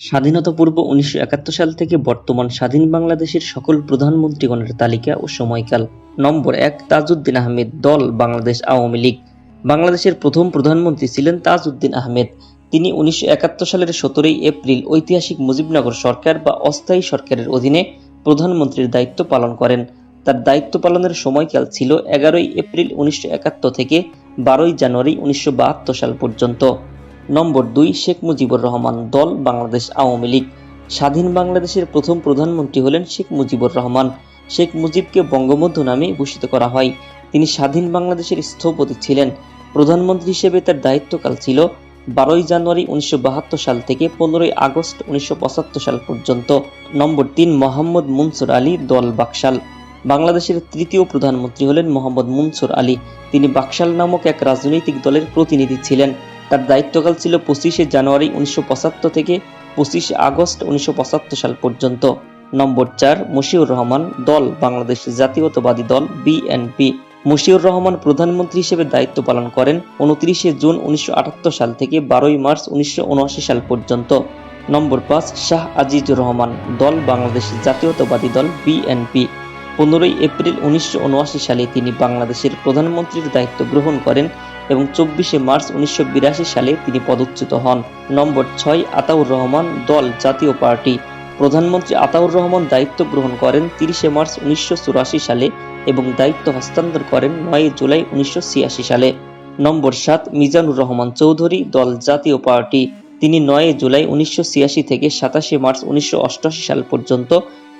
স্বাধীনতা পূর্ব উনিশশো একাত্তর সাল থেকে বর্তমান স্বাধীন বাংলাদেশের সকল প্রধানমন্ত্রীগণের তালিকা ও সময়কাল। নম্বর এক, তাজউদ্দিন আহমেদ, দল, বাংলাদেশ আওয়ামী লীগ। বাংলাদেশের প্রথম প্রধানমন্ত্রী ছিলেন তাজউদ্দিন আহমেদ। তিনি উনিশশো একাত্তর সালের সতেরোই এপ্রিল ঐতিহাসিক মুজিবনগর সরকার বা অস্থায়ী সরকারের অধীনে প্রধানমন্ত্রীর দায়িত্ব পালন করেন। তার দায়িত্ব পালনের সময়কাল ছিল এগারোই এপ্রিল উনিশশো একাত্তর থেকে বারোই জানুয়ারি উনিশশো বাহাত্তর সাল পর্যন্ত। নম্বর দুই, শেখ মুজিবুর রহমান দল, বাংলাদেশ আওয়ামী লীগ। স্বাধীন বাংলাদেশের প্রথম প্রধানমন্ত্রী হলেন শেখ মুজিবুর রহমান। শেখ মুজিবকে বঙ্গবন্ধু নামে ভূষিত করা হয়। তিনি স্বাধীন বাংলাদেশের স্থপতি ছিলেন। প্রধানমন্ত্রী হিসেবে তার দায়িত্বকাল ছিল বারোই জানুয়ারি উনিশশো বাহাত্তর সাল থেকে পনেরোই আগস্ট উনিশশো পঁচাত্তর সাল পর্যন্ত। নম্বর তিন, মোহাম্মদ মুনসুর আলী দল, বাকশাল। বাংলাদেশের তৃতীয় প্রধানমন্ত্রী হলেন মোহাম্মদ মুনসুর আলী। তিনি বাকশাল নামক এক রাজনৈতিক দলের প্রতিনিধি ছিলেন। তার দায়িত্বকাল ছিল পঁচিশে জানুয়ারি উনিশশো পঁচাত্তর থেকে পঁচিশে আগস্ট উনিশশো পঁচাত্তর সাল পর্যন্ত। নম্বর চার, মুশিউর রহমান, দল, বাংলাদেশ জাতীয়তাবাদী দল বিএনপি মুশিউর রহমান প্রধানমন্ত্রী হিসেবে দায়িত্ব পালন করেন উনত্রিশে জুন উনিশশো আটাত্তর সাল থেকে বারোই মার্চ উনিশশো উনআশি সাল পর্যন্ত। নম্বর পাঁচ, শাহ আজিজুর রহমান, দল, বাংলাদেশ জাতীয়তাবাদী দল বিএনপি পনেরোই এপ্রিল উনিশশো উনআশি সালে তিনি বাংলাদেশের প্রধানমন্ত্রীর দায়িত্ব গ্রহণ করেন এবং চব্বিশে মার্চ উনিশশো বিরাশি সালে তিনি পদচ্যুত হন। নম্বর ছয়, আতাউর রহমান, দল জাতীয় পার্টি। প্রধানমন্ত্রী আতাউর রহমান দায়িত্ব গ্রহণ করেন তিরিশে মার্চ উনিশশো চুরাশি সালে এবং দায়িত্ব হস্তান্তর করেন নয় জুলাই উনিশশো ছিয়াশি সালে। নম্বর সাত, মিজানুর রহমান চৌধুরী, দল জাতীয় পার্টি। তিনি নয় জুলাই উনিশশো ছিয়াশি থেকে সাতাশে মার্চ উনিশশো অষ্টআশি সাল পর্যন্ত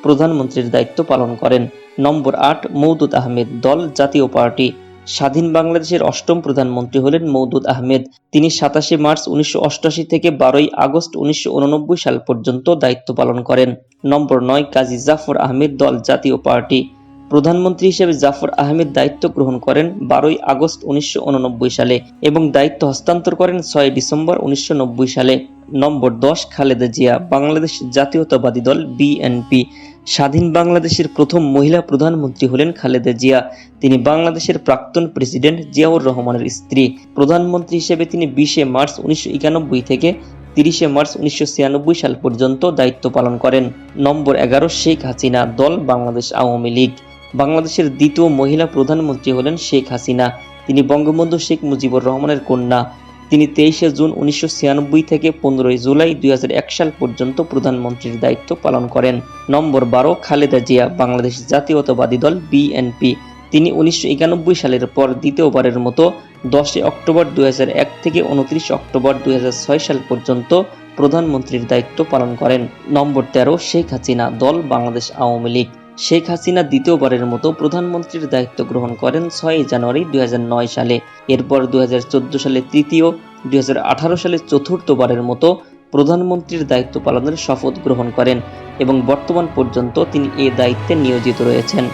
প্রধানমন্ত্রীর দায়িত্ব পালন করেন। নম্বর আট, মৌদুদ আহমেদ, দল জাতীয় পার্টি। স্বাধীন বাংলাদেশের অষ্টম প্রধানমন্ত্রী হলেন মৌদুদ আহমেদ। তিনি সাতাশে মার্চ উনিশশো অষ্টআশি থেকে বারোই আগস্ট উনিশশো উননব্বই সাল পর্যন্ত দায়িত্ব পালন করেন। নম্বর নয়, কাজী জাফর আহমেদ দল জাতীয় পার্টি। প্রধানমন্ত্রী হিসেবে জাফর আহমেদ দায়িত্ব গ্রহণ করেন বারোই আগস্ট উনিশশো উননব্বই সালে এবং দায়িত্ব হস্তান্তর করেন ছয় ডিসেম্বর উনিশশো নব্বই সালে। নম্বর দশ, খালেদা জিয়া, বাংলাদেশ জাতীয়তাবাদী দল বিএনপি। স্বাধীন বাংলাদেশের প্রথম মহিলা প্রধানমন্ত্রী হলেন খালেদা জিয়া। তিনি বাংলাদেশের প্রাক্তন প্রেসিডেন্ট জিয়াউর রহমানের স্ত্রী। প্রধানমন্ত্রী হিসেবে তিনি বিশে মার্চ উনিশশো একানব্বই থেকে তিরিশে মার্চ উনিশশো ছিয়ানব্বই সাল পর্যন্ত দায়িত্ব পালন করেন। নম্বর এগারো, শেখ হাসিনা, দল বাংলাদেশ আওয়ামী লীগ। বাংলাদেশের দ্বিতীয় মহিলা প্রধানমন্ত্রী হলেন শেখ হাসিনা। তিনি বঙ্গবন্ধু শেখ মুজিবুর রহমানের কন্যা। তিনি তেইশে জুন উনিশশো ছিয়ানব্বই থেকে পনেরোই জুলাই দুই হাজার এক সাল পর্যন্ত প্রধানমন্ত্রীর দায়িত্ব পালন করেন। নম্বর বারো, খালেদা জিয়া, বাংলাদেশ জাতীয়তাবাদী দল, বিএনপি। তিনি উনিশশো একানব্বই সালের পর দ্বিতীয়বারের মতো দশই অক্টোবর দুই হাজার এক থেকে উনত্রিশ অক্টোবর দুই হাজার ছয় সাল পর্যন্ত প্রধানমন্ত্রীর দায়িত্ব পালন করেন। নম্বর তেরো, শেখ হাসিনা দল, বাংলাদেশ আওয়ামী লীগ। শেখ হাসিনা দ্বিতীয়বারের মতো প্রধানমন্ত্রীর দায়িত্ব গ্রহণ করেন ছয়ই জানুয়ারি দুই হাজার নয় সালে। এরপর দুই হাজার চোদ্দ সালে তৃতীয়, দুই হাজার আঠারো সালে চতুর্থবারের মতো প্রধানমন্ত্রীর দায়িত্ব পালনের শপথ গ্রহণ করেন এবং বর্তমান পর্যন্ত তিনি এ দায়িত্বে নিয়োজিত রয়েছেন।